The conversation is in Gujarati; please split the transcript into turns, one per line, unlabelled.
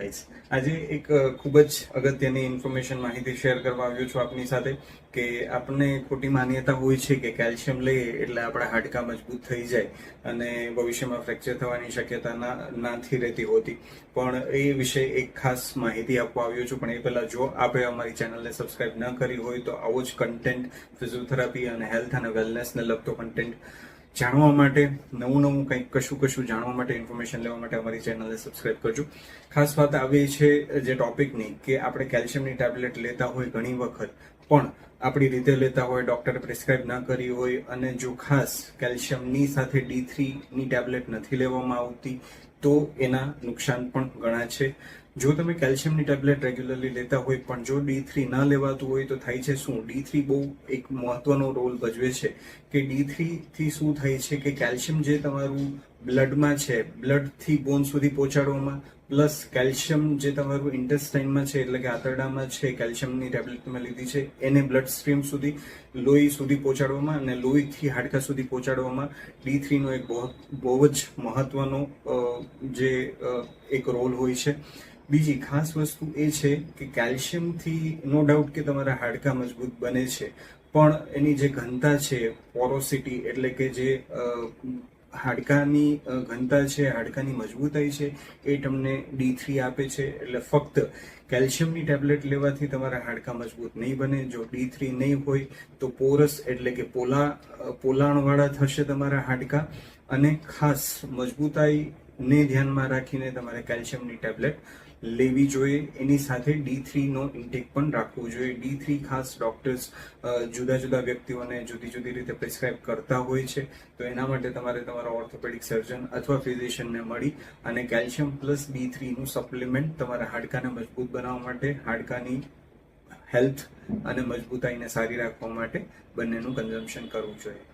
આજે એક ખૂબ જ અગત્યની ઇન્ફોર્મેશન માહિતી શેર કરવા આવ્યો છું આપની સાથે કે આપણને ખોટી માન્યતા હોય છે કે કેલ્શિયમ લઈએ એટલે આપણા હાડકાં મજબૂત થઈ જાય અને ભવિષ્યમાં ફ્રેક્ચર થવાની શક્યતા નાથી રહેતી હોતી. પણ એ વિશે એક ખાસ માહિતી આપવા આવ્યો છું. પણ એ પહેલાં જો આપણે અમારી ચેનલને સબસ્ક્રાઇબ ન કરી હોય તો આવો જ કન્ટેન્ટ ફિઝિયોથેરાપી અને હેલ્થ અને વેલનેસને લગતો કન્ટેન્ટ જાણવા માટે, નવું નવું કંઈક કશું કશું જાણવા માટે ઇન્ફોર્મેશન લેવા માટે અમારી ચેનલને સબસ્ક્રાઇબ કરજો. ખાસ વાત આવી છે જે ટોપિકની કે આપણે કેલ્શિયમની ટેબ્લેટ લેતા હોય ઘણી વખત, પણ આપણી રીતે લેતા હોય ડૉક્ટરે પ્રિસ્ક્રાઇબ ના કરી હોય, અને જો ખાસ કેલ્શિયમની સાથે ડી થ્રીની ટેબ્લેટ નથી લેવામાં આવતી, તો એના નુકસાન પણ ઘણા છે. જો તમે કેલ્શિયમની ટેબ્લેટ રેગ્યુલરલી લેતા હોય પણ જો ડી થ્રી ના લેવાતું હોય તો થાય છે શું? ડી થ્રી બહુ એક મહત્વનો રોલ ભજવે છે કે ડી થ્રી થી શું થાય છે કે કેલ્શિયમ જે તમારું બ્લડમાં છે. બ્લડથી બોન સુધી પહોંચાડવામાં, પ્લસ કેલ્શિયમ જે તમારું ઇન્ટેસ્ટાઇનમાં છે, એટલે કે આંતરડામાં છે, કેલ્શિયમની ટેબ્લેટ તમે લીધી છે, એને બ્લડ સ્ટ્રીમ સુધી, લોહી સુધી પહોંચાડવામાં અને લોહીથી હાડકા સુધી પહોંચાડવામાં ડી થ્રીનો એક બહુ બહુ જ મહત્વનો જે એક રોલ હોય છે. બીજી ખાસ વસ્તુ એ છે કે કેલ્શિયમથી નો ડાઉટ કે તમારા હાડકા મજબૂત બને છે. પણ એની જે ઘનતા છે પોરોસિટી એટલે કે જે હાડકાની ઘનતા છે, હાડકાની મજબૂતાઈ છે, એ તમને ડી થ્રી આપે છે. એટલે ફક્ત કેલ્શિયમની ટેબ્લેટ લેવાથી તમારા હાડકા મજબૂત નહીં બને. જો ડી થ્રી નહીં હોય તો પોરસ એટલે કે પોલા પોલાણવાળા થશે તમારા હાડકા. અને ખાસ મજબૂતાઈને ધ્યાનમાં રાખીને તમારે કેલ્શિયમની ટેબ્લેટ લેવી જોઈએ. એની સાથે ડી થ્રીનો ઇન્ટેક પણ રાખવું જોઈએ. ડી થ્રી ખાસ ડૉક્ટર્સ જુદા જુદા વ્યક્તિઓને જુદી જુદી રીતે પ્રિસ્ક્રાઇબ કરતા હોય છે. તો એના માટે તમારે તમારા ઓર્થોપેડિક સર્જન અથવા ફિઝિશિયનને મળી અને કેલ્શિયમ પ્લસ ડી થ્રીનું સપ્લિમેન્ટ તમારા હાડકાને મજબૂત બનાવવા માટે, હાડકાની હેલ્થ અને મજબૂતાઈને સારી રાખવા માટે બંનેનું કન્ઝમ્પશન કરવું જોઈએ.